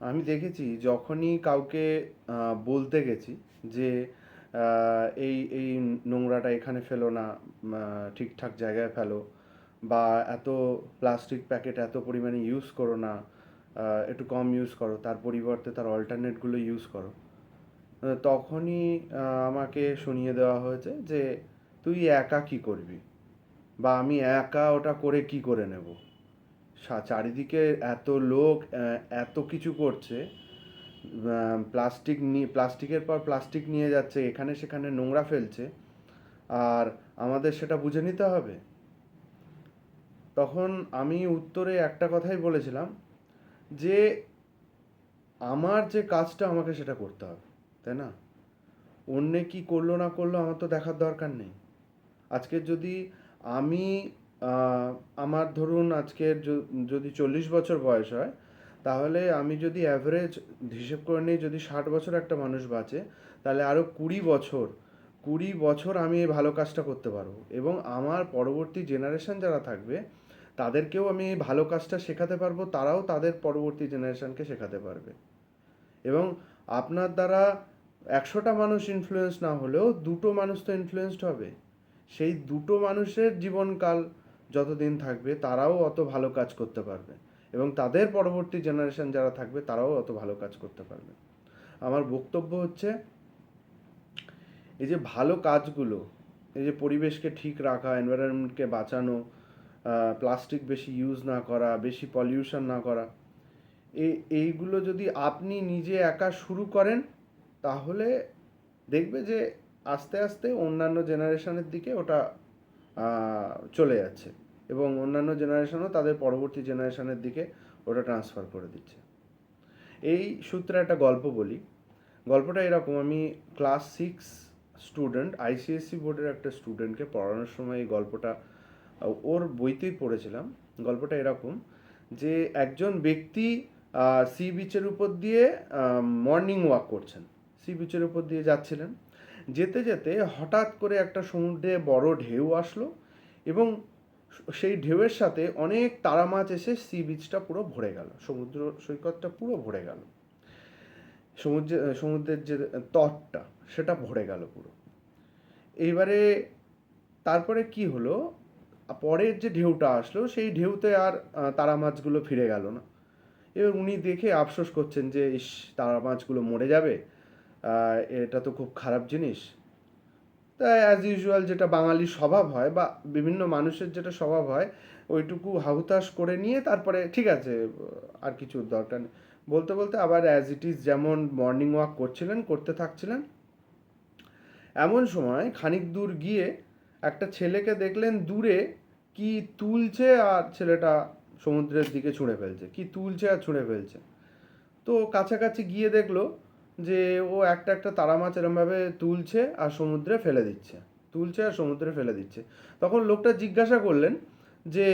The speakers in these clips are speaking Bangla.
আমি দেখেছি যখনই কাউকে বলতে গেছি যে এই এই নোংরাটা এখানে ফেলো না ঠিকঠাক জায়গায় ফেলো বা এত প্লাস্টিক প্যাকেট এত পরিমাণে ইউজ করো না একটু কম ইউজ করো, তার পরিবর্তে তার অল্টারনেটগুলো ইউজ করো। তখনই আমাকে শুনিয়ে দেওয়া হয়েছে যে, তুই একা কি করবি? বা আমি একা ওটা করে কি করে নেব? চারিদিকে এত লোক এত কিছু করছে প্লাস্টিক নিয়ে প্লাস্টিকের পর প্লাস্টিক নিয়ে যাচ্ছে, এখানে সেখানে নোংরা ফেলছে, আর আমাদের সেটা বুঝে নিতে হবে। তখন আমি উত্তরে একটা কথাই বলেছিলাম যে, আমার যে কাজটা আমাকে সেটা করতে হবে, তাই না? অন্যে কি করল না করল আমার তো দেখার দরকার নেই। আজকে যদি আমি আমার ধরুন আজকের যদি চল্লিশ বছর বয়স হয়, তাহলে আমি যদি অ্যাভারেজ হিসেব করে নিই, যদি ষাট বছর একটা মানুষ বাঁচে, তাহলে আরও কুড়ি বছর কুড়ি বছর আমি এই ভালো কাজটা করতে পারব। এবং আমার পরবর্তী জেনারেশন যারা থাকবে, তাদেরকেও আমি এই ভালো কাজটা শেখাতে পারব, তারাও তাদের পরবর্তী জেনারেশনকে শেখাতে পারবে। এবং আপনার দ্বারা একশোটা মানুষ ইনফ্লুয়েন্স না হলেও দুটো মানুষ তো ইনফ্লুয়েসড হবে। সেই দুটো মানুষের জীবনকাল যতদিন থাকবে, তারাও অত ভালো কাজ করতে পারবে। এবং তাদের পরবর্তী জেনারেশন যারা থাকবে, তারাও অত ভালো কাজ করতে পারবে। আমার বক্তব্য হচ্ছে, এই যে ভালো কাজগুলো, এই যে পরিবেশকে ঠিক রাখা এনভায়রনমেন্টকে বাঁচানো প্লাস্টিক বেশি ইউজ না করা, বেশি পলিউশন না করা এই এইগুলো যদি আপনি নিজে একা শুরু করেন, তাহলে দেখবে যে আস্তে আস্তে অন্যান্য জেনারেশনের দিকে ওটা চলে যাচ্ছে। এবং অন্যান্য জেনারেশনও তাদের পরবর্তী জেনারেশনের দিকে ওটা ট্রান্সফার করে দিচ্ছে। এই সূত্রে একটা গল্প বলি। গল্পটা এরকম, আমি ক্লাস সিক্স স্টুডেন্ট আইসিএসসি বোর্ডের একটা স্টুডেন্টকে পড়ানোর সময় এই গল্পটা ওর বইতেই পড়েছিলাম। গল্পটা এরকম যে একজন ব্যক্তি সি বিচের উপর দিয়ে মর্নিং ওয়াক করছেন। সি বিচের উপর দিয়ে যাচ্ছিলেন। যেতে যেতে হঠাৎ করে একটা সমুদ্রে বড় ঢেউ আসলো এবং সেই ঢেউয়ের সাথে অনেক তারা মাছ এসে সি বিচটা পুরো ভরে গেল, সমুদ্র সৈকতটা পুরো ভরে গেল। সমুদ্রে, সমুদ্রের যে তটটা, সেটা ভরে গেল পুরো। এইবারে তারপরে কি হলো? পরের যে ঢেউটা আসলো, সেই ঢেউতে আর তারা মাছগুলো ফিরে গেল না। এবার উনি দেখে আফসোস করছেন যে, ইস, তারা মাছগুলো মরে যাবে। এটা তো খুব খারাপ জিনিস। তাই অ্যাজ ইউজুয়াল যেটা বাঙালির স্বভাব হয় বা বিভিন্ন মানুষের যেটা স্বভাব হয়, ওইটুকু হাহুতাশ করে নিয়ে তারপরে ঠিক আছে, আর কিছু দরকার নেই। বলতে বলতে আবার অ্যাজ ইট ইজ যেমন মর্নিং ওয়াক করছিলেন, করতে থাকছিলেন, এমন সময় খানিক দূর গিয়ে একটা ছেলেকে দেখলেন দূরে কি তুলছে আর ছেলেটা সমুদ্রের দিকে ছুঁড়ে ফেলছে, কি তুলছে আর ছুঁড়ে ফেলছে। তো কাছাকাছি গিয়ে দেখল যে ও একটা একটা তারা মাছ এরমভাবে তুলছে আর সমুদ্রে ফেলে দিচ্ছে। তুলছে আর সমুদ্রে ফেলে দিচ্ছে। তখন লোকটা জিজ্ঞাসা করলেন যে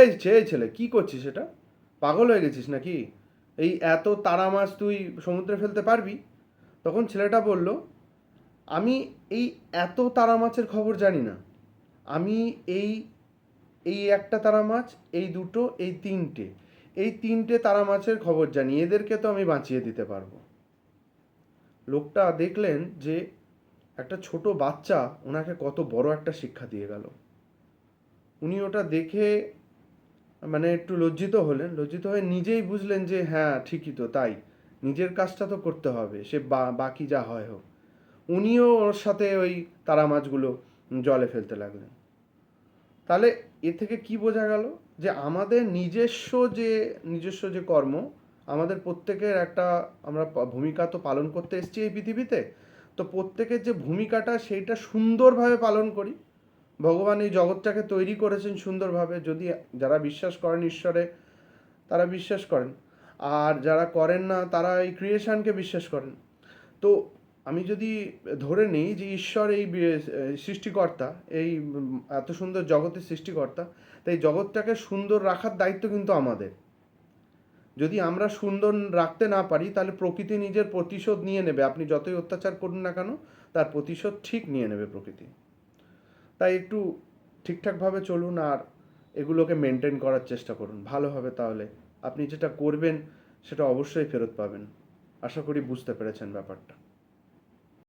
এই এই ছেলে, কি করছিস সেটা? পাগল হয়ে গেছিস নাকি? এই এত তারা মাছ তুই সমুদ্রে ফেলতে পারবি? তখন ছেলেটা বলল, আমি এই এত তারা মাছের খবর জানি না। আমি এই এই একটা তারা মাছ, এই দুটো, এই তিনটে এই তিনটে তারা মাছের খবর জানি। এদেরকে তো আমি বাঁচিয়ে দিতে পারব। লোকটা দেখলেন যে একটা ছোট বাচ্চা ওনাকে কত বড় একটা শিক্ষা দিয়ে গেল। উনি ওটা দেখে মানে একটু লজ্জিত হলেন। লজ্জিত হয়ে নিজেই বুঝলেন যে হ্যাঁ ঠিকই তো, তাই। নিজের কাজটা তো করতে হবে, সে বাকি যা হয় হোক। উনিও ওর সাথে ওই তারা মাছগুলো জলে ফেলতে লাগলেন। তাহলে এ থেকে কি বোঝা গেল? যে আমাদের নিজস্ব যে নিজস্ব যে কর্ম আমাদের প্রত্যেকের একটা আমরা ভূমিকা তো পালন করতে এসেছি এই পৃথিবীতে। তো প্রত্যেকের যে ভূমিকাটা সেইটা সুন্দরভাবে পালন করি। ভগবান এই জগৎটাকে তৈরি করেছেন সুন্দরভাবে। যদি যারা বিশ্বাস করেন ঈশ্বরে, তারা বিশ্বাস করেন। আর যারা করেন না, তারা এই ক্রিয়েশনকে বিশ্বাস করেন। তো আমি যদি ধরে নিই যে ঈশ্বর এই সৃষ্টিকর্তা, এই এত সুন্দর জগতের সৃষ্টিকর্তা, তাই জগৎটাকে সুন্দর রাখার দায়িত্ব কিন্তু আমাদের। যদি আমরা সুন্দর রাখতে না পারি, তাহলে প্রকৃতি নিজের প্রতিশোধ নিয়ে নেবে। আপনি যতই অত্যাচার করুন না কেন, তার প্রতিশোধ ঠিক নিয়ে নেবে প্রকৃতি। তাই একটু ঠিকঠাকভাবে চলুন আর এগুলোকে মেনটেন করার চেষ্টা করুন। ভালোভাবে তাহলে। আপনি যেটা করবেন, সেটা অবশ্যই ফেরত পাবেন। আশা করি বুঝতে পেরেছেন ব্যাপারটা।